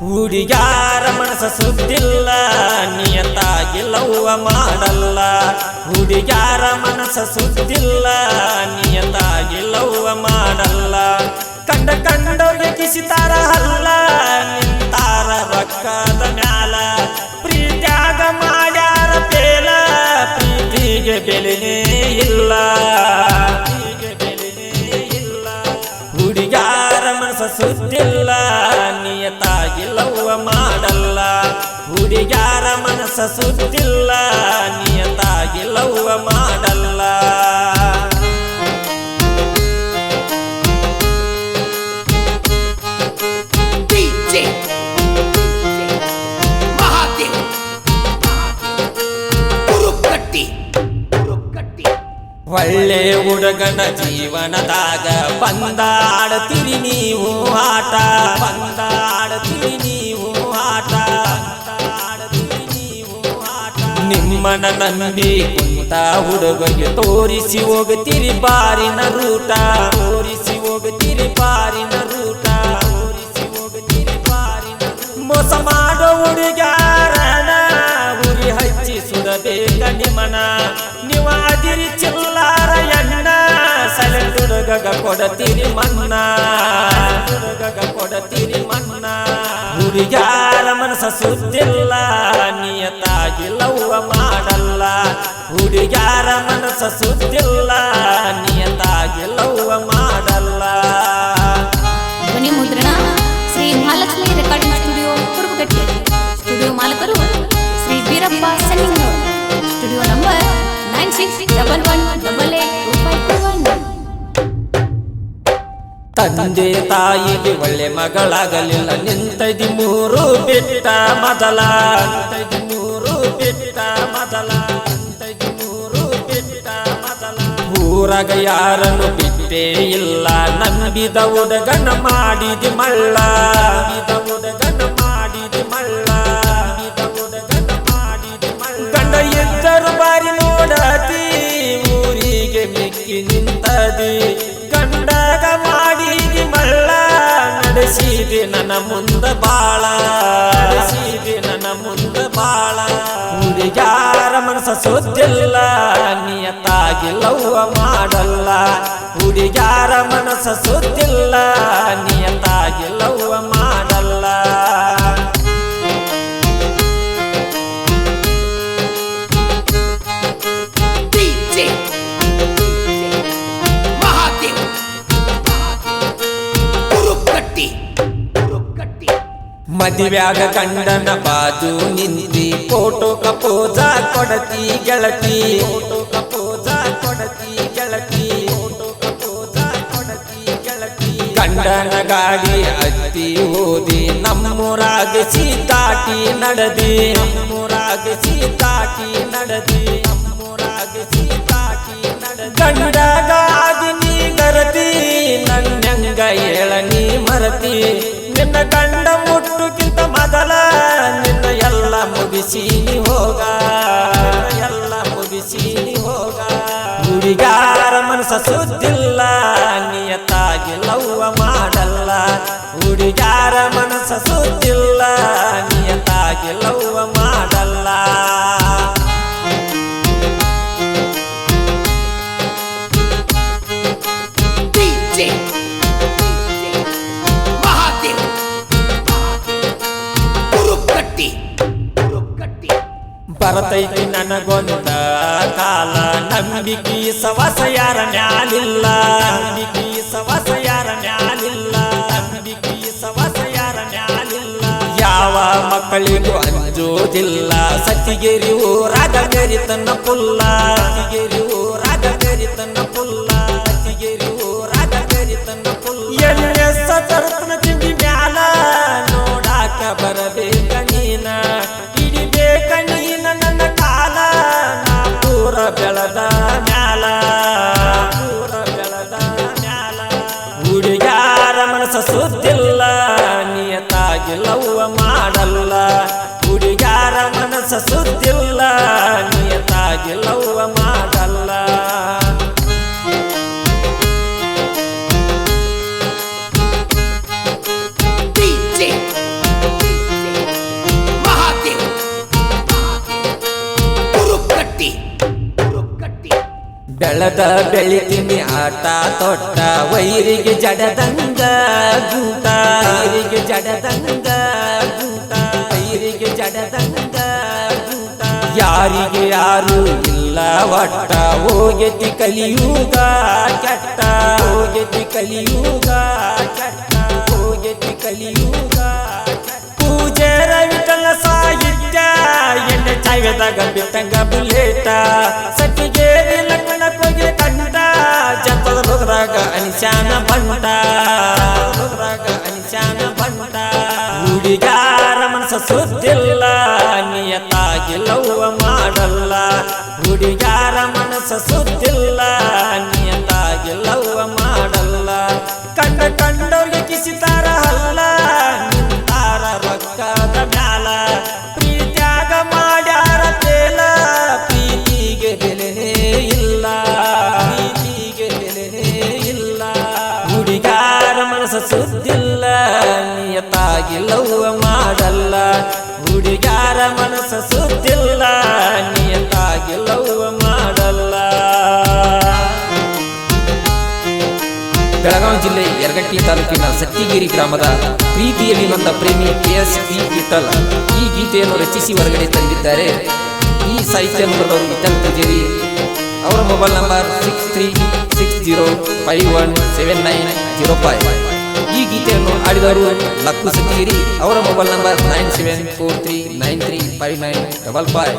ಹುಡುಗ್ಯಾರ ಮನಸ ಸುದ್ದಿಲ್ಲ ನಿಯತಾಗಿ ಲವ್ವ ಮಾಡಲ್ಲ. ಹುಡುಗ್ಯಾರ ಮನಸ ಸುದ್ದಿಲ್ಲ ನಿಯತಾಗಿ ಲವ್ವ ಮಾಡಲ್ಲ. ಕಂಡ ಕಂಡವ್ರಿಗೆ ಕಿಸಿತಾರ ಮನಸ ನಿಯತಾಗಿಲ್ಲವ ಮಾಡಲ್ಲ. ಹುಡುಗಾರ ಮನಸ ಸುತ್ತಿಲ್ಲ ನಿಯತಾಗಿ ಲವ್ವ ಮಾಡಲ್ಲ. ಒಳ್ಳೆ ಹುಡುಗನ ಜೀವನದಾಗ ಬಂದಾಡತಿರಿ ನೀವು ಆಟ, ಬಂದಾಡತಿರಿ ನೀವು ಆಟ ನಿಮ್ಮನ ನಂಬಿ ಕುಂತ ಹುಡುಗಗೆ ತೋರಿಸಿ ಹೋಗುತ್ತೀರಿ ಬಾರಿನ ರೂಟ, ತೋರಿಸಿ ಹೋಗುತ್ತೀರಿ ಬಾರಿನ ರೂಟ, ತೋರಿಸಿ ಹೋಗುತ್ತೀರಿ ಬಾರಿನ. ಮೋಸ ಮಾಡೋ ಹುಡುಗಾರನ ಉರಿ ಸುಡಬೇಕ ನಿಮನ ನೀವು ಅದಿರಿ ಚಿಲ್ಲಾರ ಎಣ್ಣ ಸಲೆ ಹುಡುಗಗ ಕೊಡತೀರಿ ಮನ್ನ. ಹುಡುಗಗ ಕೊಡತೀರಿ ಮನ್ನ. ಹುಡುಗಾರ ಮನಸ ಸುದ್ದಿಲ್ಲ ನಿಯತಾಗಿ ಲವ್ವ ಮಾಡಲ್ಲ. ಹುಡುಗಾರ ಮನಸ ಸುದ್ದಿಲ್ಲ ನಿಯತಾಗಿ ತಂದೆ ತಾಯಿಗೆ ಒಳ್ಳೆ ಮಗಳಾಗಲಿಲ್ಲ. ನಿಂತದಿ ಮೂರು ಬಿಟ್ಟ ಮೊದಲ. ನಿಂತದಿ ಮೂರು ಬಿಟ್ಟ ಮೊದಲ. ನಿಂತದಿ ಮೂರು ಬಿಟ್ಟ ಮೊದಲ. ಊರಾಗ ಯಾರನ್ನು ಬಿಟ್ಟೇ ಇಲ್ಲ. ನಂಬಿದ ಹುಡುಗನ ಮಾಡಿದಿ ಮಳ್ಳ. ನಂಬಿದ ಮುಂದ ಬಾಳ. ನನ್ನ ಮುಂದ ಬಾಳ. ಹುಡುಗ್ಯಾರ ಮನಸ ಸುದ್ದಿಲ್ಲ ಲವ್ವ ಮಾಡಲ್ಲ. ಹುಡುಗ್ಯಾರ ಮನಸ ಸುದ್ದಿಲ್ಲ ನಿಯತಾಗಿ ಮದುವ್ಯಾಗ ಗಂಡನ ಬಾಜು ನಿಂತಿ ಫೋಟೋ ಕಪೋಜ ಕೊಡತಿ ಗೆಳತಿ. ಫೋಟೋ ಕಪೋಜ ಕೊಡತಿ ಗೆಳತಿ. ಫೋಟೋ ಕಪೋಜ ಕೊಡತಿ ಗೆಳತಿ. ಗಾಡಿ ಹತ್ತಿ ಓದಿ ನಮ್ಮೂರಾಗ ಸೀತಾಟಿ ನಡದಿ. ನಮ್ಮೂರಾಗ ಸೀತಾಟಿ ಮುಗಿಸಿ ಹೋಗ. ಎಲ್ಲ ಮುಗಿಸಿ ಹೋಗ. ಹುಡುಗಾರ ಮನಸ ಸುದ್ದಿಲ್ಲ ನಿಯತಾಗಿ ಲವ್ವ ಮಾಡಲ್ಲ. ಹುಡುಗಾರ ಮನಸ ಸುದ್ದಿಲ್ಲ ಬರತೈತಿ ನನಗೊಂದ ಕಾಲ. ನಂಬಿಕೆ ಸವಸ ಯಾರ ಮ್ಯಾಲಿಲ್ಲ. ನಂಬಿಕೆ ಸವಸ ಯಾರ ಮ್ಯಾಲಿಲ್ಲ. ನಂಬಿಕೆ ಸವಸ ಯಾರ ಮ್ಯಾಲಿಲ್ಲ. ಯಾವ ಮಕ್ಕಳಿಗೂ ಅಂಜೋದಿಲ್ಲ. ಸತಿಗೆರಿ ಊರಾಗ ಮೆರಿತನ ಪುಲ್ಲ. ಸತಿಗೆರಿ ಊರಾಗ ಮೆರಿತನ ಪುಲ್ಲ. ಸತಿಗೆರಿ ಊರಾಗ ತನ್ನ ಪುಲ್ಲ. ಎಲ್ಲ ಸತರ್ತನ ತಿಂದಿ ಮ್ಯಾಲ. ನೋಡಾಕ ಬರಬೇಕ ಸುದ್ದಿಲ್ಲ ನಿಯತಾಗಿ ಲವ್ವ ಮಾಡಲ್ಲ. ಬೆಳದ ಬೆಳಿತೀನಿ ಆಟ ತೊಟ್ಟ ವೈರಿಗೆ ಜಡದಂಗ ಗೂಟ. ವೈರಿಗೆ ಜಡದಂಗ ಗೂಟ ವೈರಿಗೆ ಜಡದಂಗ ಯಾರಿಗೆ ಯಾರು ಇಲ್ಲ ಒಟ್ಟ ಹೋಗೆತಿ ಕಲಿಯುಗ ಕೆಟ್ಟ. ಹೋಗೆತಿ ಕಲಿಯುಗ ಕೆಟ್ಟ. ಹೋಗೆತಿ ಕಲಿಯುಗ ಪೂಜೆ ರವಿತನ ಸಾಹಿತ್ಯ, ಎಣ್ಣೆ ಗಂಬಿ ಬಿಟ್ಟಂಗ ಬುಲೇಟ ಸತಿಗೆ ಲಕ್ಷಣ ಕೊಗೆ ಕಂಡ ಜಪದ ಲೋಕದಾಗ ಅನಿಶಾನ ಬಂಟ. ಲೋಕದಾಗ ಅನಿಶಾನ ಬಂಟ. ಸುದ್ದಿಲ್ಲ ಲವ್ವ ಮಾಡಲ್ಲ. ಹುಡುಗಾರ ಮನಸ ಸುದ್ದಿಲ್ಲ. ನಿಯತಾಗಿ ಲವ್ವ ಮಾಡಲ್ಲ. ಕಂಡ ಕಂಡವ್ರಿಗೆ ಕಿಸಿತಾರ ಅಲ್ಲ ನಿಂತಾರ ರೊಕ್ಕದ ಮ್ಯಾಲ. ಪ್ರೀತ್ಯಾಗ ಮಾಡ್ಯಾರ ತೇಲ. ಪ್ರೀತಿಗೆ ಬೆಲೆನೇ ಇಲ್ಲ. ಪ್ರೀತಿಗೆ ಬೆಲೆನೇ ಇಲ್ಲ. ಹುಡುಗಾರ ಮನಸ ಸುದ್ದಿಲ್ಲ. ಲವ್ವ ಮಾಡಲ್ಲ. ಹುಡುಗಾರ ಮನಸ ಸುತ್ತಿಲ್ಲ ನಿಯತಾಗಿ ಲವ್ ಮಾಡಲ್ಲ. ಬೆಳಗಾವಿ ಜಿಲ್ಲೆ ಯರಗಟ್ಟಿ ತಾಲೂಕಿನ ಸತ್ತಿಗಿರಿ ಗ್ರಾಮದ ಪ್ರೀತಿಯಲ್ಲಿ ಬಂದ ಪ್ರೇಮಿ ಕೆ ಎಸ್ ಪಿ ವಿಠಲ್ ಈ ಗೀತೆಯನ್ನು ರಚಿಸಿ ಹೊರಗಡೆ ತಂದಿದ್ದಾರೆ. ಈ ಸಾಹಿತ್ಯ ವಿಠಲ್ ಪೂಜೇರಿ ಅವರ mobile number six three six zero five one seven nine zero five. ಗೀತೆಯನ್ನು ಆಡಿದವರು ಲಕ್ಕು ಸತೀರಿ ಅವರ mobile number nine seven four three nine three five nine double five.